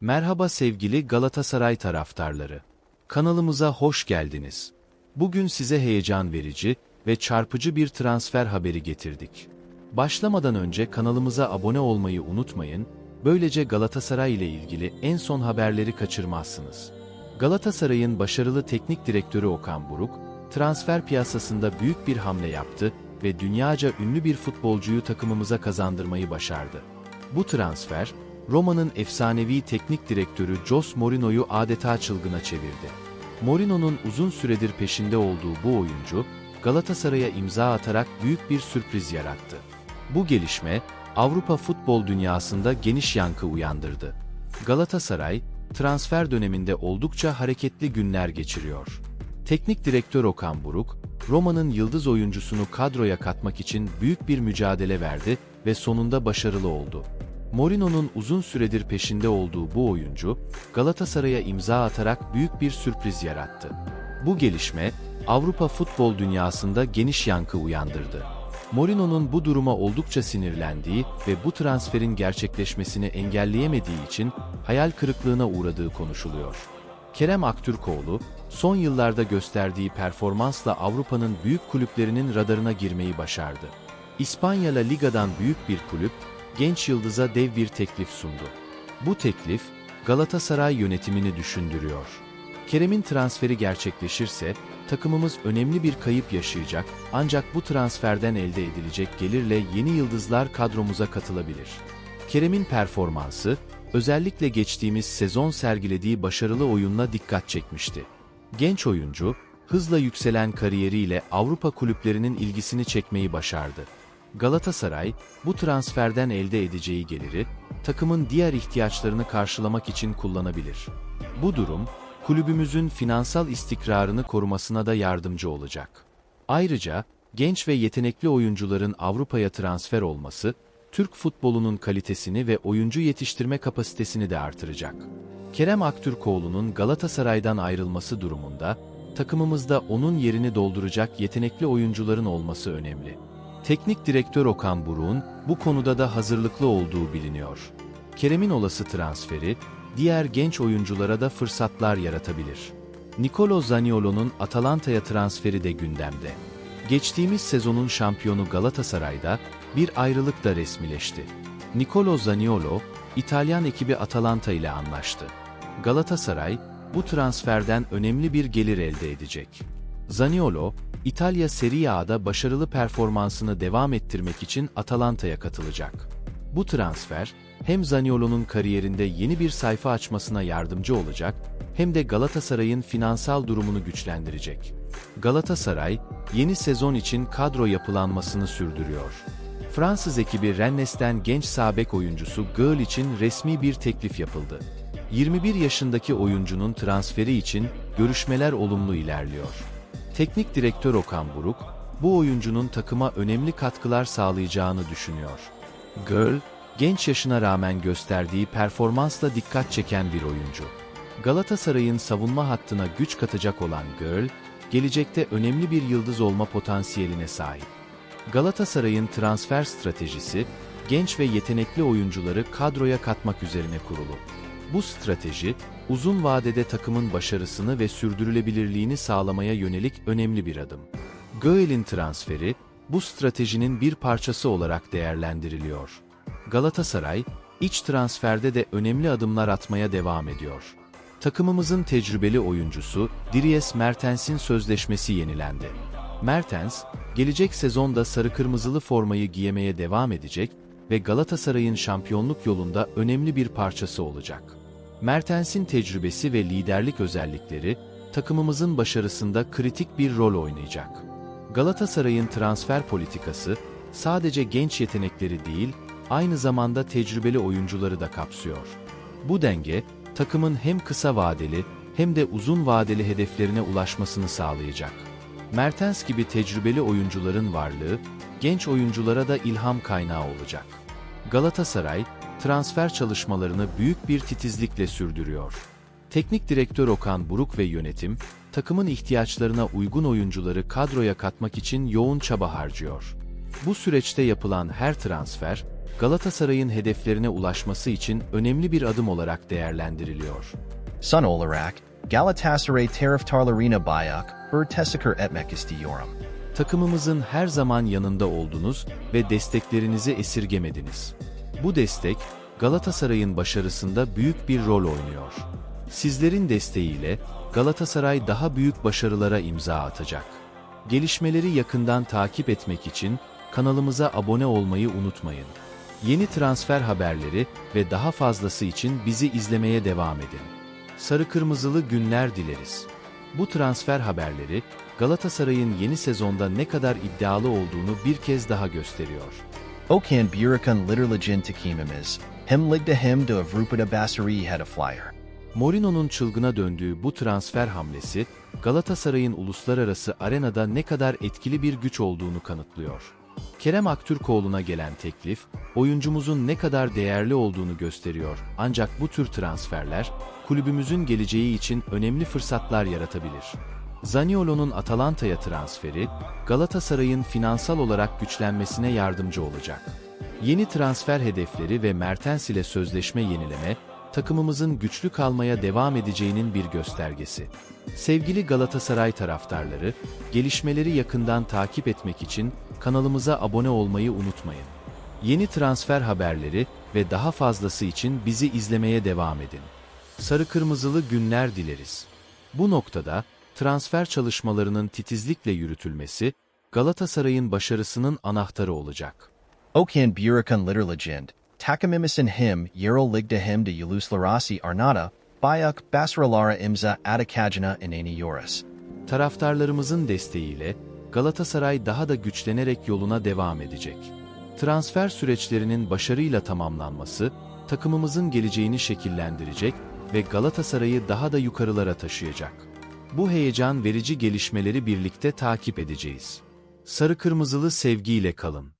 Merhaba sevgili Galatasaray taraftarları. Kanalımıza hoş geldiniz. Bugün size heyecan verici ve çarpıcı bir transfer haberi getirdik. Başlamadan önce kanalımıza abone olmayı unutmayın, böylece Galatasaray ile ilgili en son haberleri kaçırmazsınız. Galatasaray'ın başarılı teknik direktörü Okan Buruk, transfer piyasasında büyük bir hamle yaptı ve dünyaca ünlü bir futbolcuyu takımımıza kazandırmayı başardı. Bu transfer, Roma'nın efsanevi teknik direktörü Jose Mourinho'yu adeta çılgına çevirdi. Mourinho'nun uzun süredir peşinde olduğu bu oyuncu, Galatasaray'a imza atarak büyük bir sürpriz yarattı. Bu gelişme, Avrupa futbol dünyasında geniş yankı uyandırdı. Galatasaray, transfer döneminde oldukça hareketli günler geçiriyor. Teknik direktör Okan Buruk, Roma'nın yıldız oyuncusunu kadroya katmak için büyük bir mücadele verdi ve sonunda başarılı oldu. Mourinho'nun uzun süredir peşinde olduğu bu oyuncu, Galatasaray'a imza atarak büyük bir sürpriz yarattı. Bu gelişme, Avrupa futbol dünyasında geniş yankı uyandırdı. Mourinho'nun bu duruma oldukça sinirlendiği ve bu transferin gerçekleşmesini engelleyemediği için hayal kırıklığına uğradığı konuşuluyor. Kerem Aktürkoğlu, son yıllarda gösterdiği performansla Avrupa'nın büyük kulüplerinin radarına girmeyi başardı. İspanya La Liga'dan büyük bir kulüp, genç yıldıza dev bir teklif sundu. Bu teklif, Galatasaray yönetimini düşündürüyor. Kerem'in transferi gerçekleşirse, takımımız önemli bir kayıp yaşayacak ancak bu transferden elde edilecek gelirle yeni yıldızlar kadromuza katılabilir. Kerem'in performansı, özellikle geçtiğimiz sezon sergilediği başarılı oyunla dikkat çekmişti. Genç oyuncu, hızla yükselen kariyeriyle Avrupa kulüplerinin ilgisini çekmeyi başardı. Galatasaray, bu transferden elde edeceği geliri, takımın diğer ihtiyaçlarını karşılamak için kullanabilir. Bu durum, kulübümüzün finansal istikrarını korumasına da yardımcı olacak. Ayrıca, genç ve yetenekli oyuncuların Avrupa'ya transfer olması, Türk futbolunun kalitesini ve oyuncu yetiştirme kapasitesini de artıracak. Kerem Aktürkoğlu'nun Galatasaray'dan ayrılması durumunda, takımımızda onun yerini dolduracak yetenekli oyuncuların olması önemli. Teknik direktör Okan Buruk'un bu konuda da hazırlıklı olduğu biliniyor. Kerem'in olası transferi, diğer genç oyunculara da fırsatlar yaratabilir. Nicolo Zaniolo'nun Atalanta'ya transferi de gündemde. Geçtiğimiz sezonun şampiyonu Galatasaray'da bir ayrılık da resmileşti. Nicolo Zaniolo, İtalyan ekibi Atalanta ile anlaştı. Galatasaray, bu transferden önemli bir gelir elde edecek. Zaniolo, İtalya Serie A'da başarılı performansını devam ettirmek için Atalanta'ya katılacak. Bu transfer, hem Zaniolo'nun kariyerinde yeni bir sayfa açmasına yardımcı olacak, hem de Galatasaray'ın finansal durumunu güçlendirecek. Galatasaray, yeni sezon için kadro yapılanmasını sürdürüyor. Fransız ekibi Rennes'ten genç sağ bek oyuncusu Göl için resmi bir teklif yapıldı. 21 yaşındaki oyuncunun transferi için görüşmeler olumlu ilerliyor. Teknik direktör Okan Buruk, bu oyuncunun takıma önemli katkılar sağlayacağını düşünüyor. Göl, genç yaşına rağmen gösterdiği performansla dikkat çeken bir oyuncu. Galatasaray'ın savunma hattına güç katacak olan Göl, gelecekte önemli bir yıldız olma potansiyeline sahip. Galatasaray'ın transfer stratejisi, genç ve yetenekli oyuncuları kadroya katmak üzerine kurulu. Bu strateji, uzun vadede takımın başarısını ve sürdürülebilirliğini sağlamaya yönelik önemli bir adım. Göel'in transferi, bu stratejinin bir parçası olarak değerlendiriliyor. Galatasaray, iç transferde de önemli adımlar atmaya devam ediyor. Takımımızın tecrübeli oyuncusu Dries Mertens'in sözleşmesi yenilendi. Mertens, gelecek sezonda sarı-kırmızılı formayı giyemeye devam edecek ve Galatasaray'ın şampiyonluk yolunda önemli bir parçası olacak. Mertens'in tecrübesi ve liderlik özellikleri takımımızın başarısında kritik bir rol oynayacak. Galatasaray'ın transfer politikası sadece genç yetenekleri değil, aynı zamanda tecrübeli oyuncuları da kapsıyor. Bu denge, takımın hem kısa vadeli hem de uzun vadeli hedeflerine ulaşmasını sağlayacak. Mertens gibi tecrübeli oyuncuların varlığı, genç oyunculara da ilham kaynağı olacak. Galatasaray, transfer çalışmalarını büyük bir titizlikle sürdürüyor. Teknik direktör Okan Buruk ve yönetim, takımın ihtiyaçlarına uygun oyuncuları kadroya katmak için yoğun çaba harcıyor. Bu süreçte yapılan her transfer, Galatasaray'ın hedeflerine ulaşması için önemli bir adım olarak değerlendiriliyor. Son olarak, Galatasaray taraftarlarına bayak, bir teşekkür etmek istiyorum. Takımımızın her zaman yanında oldunuz ve desteklerinizi esirgemediniz. Bu destek, Galatasaray'ın başarısında büyük bir rol oynuyor. Sizlerin desteğiyle Galatasaray daha büyük başarılara imza atacak. Gelişmeleri yakından takip etmek için kanalımıza abone olmayı unutmayın. Yeni transfer haberleri ve daha fazlası için bizi izlemeye devam edin. Sarı kırmızılı günler dileriz. Bu transfer haberleri Galatasaray'ın yeni sezonda ne kadar iddialı olduğunu bir kez daha gösteriyor. Okan Buruk'un liderlicin takimimiz, hem ligde hem de Avrupa'da Basri hedefliyor. Mourinho'nun çılgına döndüğü bu transfer hamlesi, Galatasaray'ın uluslararası arenada ne kadar etkili bir güç olduğunu kanıtlıyor. Kerem Aktürkoğlu'na gelen teklif, oyuncumuzun ne kadar değerli olduğunu gösteriyor. Ancak bu tür transferler, kulübümüzün geleceği için önemli fırsatlar yaratabilir. Zaniolo'nun Atalanta'ya transferi, Galatasaray'ın finansal olarak güçlenmesine yardımcı olacak. Yeni transfer hedefleri ve Mertens ile sözleşme yenileme, takımımızın güçlü kalmaya devam edeceğinin bir göstergesi. Sevgili Galatasaray taraftarları, gelişmeleri yakından takip etmek için kanalımıza abone olmayı unutmayın. Yeni transfer haberleri ve daha fazlası için bizi izlemeye devam edin. Sarı kırmızılı günler dileriz. Bu noktada transfer çalışmalarının titizlikle yürütülmesi Galatasaray'ın başarısının anahtarı olacak. Okan Buruk'un liderlicin, takimimizin hem yerel ligde hem de uluslararası arnada, bayak Basralara imza atakacına inanıyoruz. Taraftarlarımızın desteğiyle Galatasaray daha da güçlenerek yoluna devam edecek. Transfer süreçlerinin başarıyla tamamlanması, takımımızın geleceğini şekillendirecek ve Galatasaray'ı daha da yukarılara taşıyacak. Bu heyecan verici gelişmeleri birlikte takip edeceğiz. Sarı kırmızılı sevgiyle kalın.